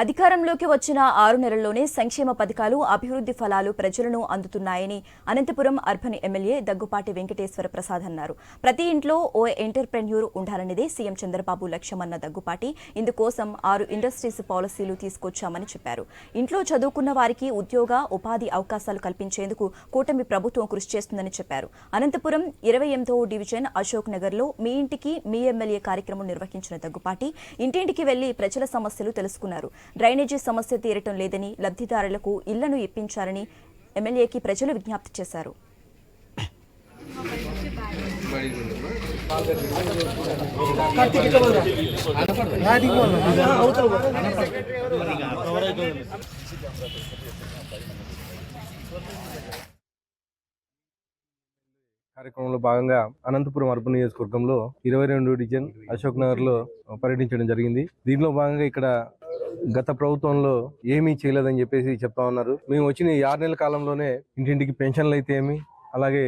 అధికారంలోకి వచ్చిన ఆరు నెలల్లోనే సంక్షేమ పథకాలు అభివృద్ధి ఫలాలు ప్రజలను అందుతున్నాయని అనంతపురం అర్బన్ ఎమ్మెల్యే దగ్గుపాటి వెంకటేశ్వర ప్రసాద్ అన్నారు. ప్రతి ఇంట్లో ఓ ఎంటర్ప్రెన్యూర్ ఉండాలన్నదే సీఎం చంద్రబాబు లక్ష్యమన్న దగ్గుపాటి ఇందుకోసం ఆరు ఇండస్ట్రీస్ పాలసీలు తీసుకొచ్చామని చెప్పారు. ఇంట్లో చదువుకున్న వారికి ఉద్యోగ ఉపాధి అవకాశాలు కల్పించేందుకు కూటమి ప్రభుత్వం కృషి చేస్తుందని చెప్పారు. అనంతపురం ఇరవై ఎనిమిదో డివిజన్ అశోక్ నగర్లో మీ ఇంటికి మీ ఎమ్మెల్యే కార్యక్రమం నిర్వహించిన దగ్గుపాటి ఇంటింటికి వెళ్ళి ప్రజల సమస్యలు తెలుసుకున్నారు. డ్రైనేజీ సమస్య తీరటం లేదని లబ్ధిదారులకు ఇళ్ళను ఇప్పించాలని ఎమ్మెల్యేకి ప్రజలు విజ్ఞప్తి చేశారు. కార్యక్రమంలో భాగంగా అనంతపురం అర్బన్ నియోజకవర్గంలో ఇరవై రెండు డివిజన్ అశోక్ నగర్లో పర్యటించడం జరిగింది. దీనిలో భాగంగా ఇక్కడ గత ప్రభుత్వంలో ఏమీ చేయలేదని చెప్పేసి చెప్తా ఉన్నారు. మేము వచ్చిన ఈ ఆరు నెలల కాలంలోనే ఇంటింటికి పెన్షన్లు అయితే ఏమి అలాగే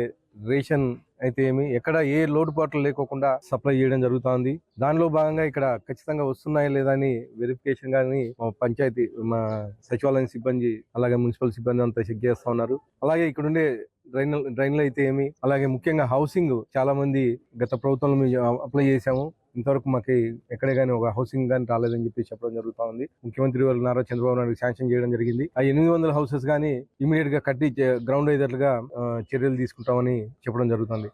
రేషన్ అయితే ఏమి ఎక్కడ ఏ లోటుపాట్లు లేకోకుండా సప్లై చేయడం జరుగుతోంది. దానిలో భాగంగా ఇక్కడ ఖచ్చితంగా వస్తున్నాయా లేదా అని వెరిఫికేషన్ కానీ మా పంచాయతీ మా సచివాలయం సిబ్బంది అలాగే మున్సిపల్ సిబ్బంది అంతా చెక్ చేస్తా ఉన్నారు. అలాగే ఇక్కడ ఉండే డ్రైన్ డ్రైన్లు అయితే ఏమి అలాగే ముఖ్యంగా హౌసింగ్ చాలా మంది గత ప్రభుత్వంలో మేము అప్లై చేసాము ఇంతవరకు మాకు ఎక్కడే కానీ ఒక హౌసింగ్ కానీ రాలేదని చెప్పి చెప్పడం జరుగుతూ ఉంది. ముఖ్యమంత్రి వారు నారా చంద్రబాబు నాయుడు శాంక్షన్ చేయడం జరిగింది. ఆ ఎనిమిది వందల హౌసెస్ కానీ ఇమీడియట్గా కట్టి గ్రౌండ్ అయ్యేటట్లుగా చర్యలు తీసుకుంటామని చెప్పడం జరుగుతుంది.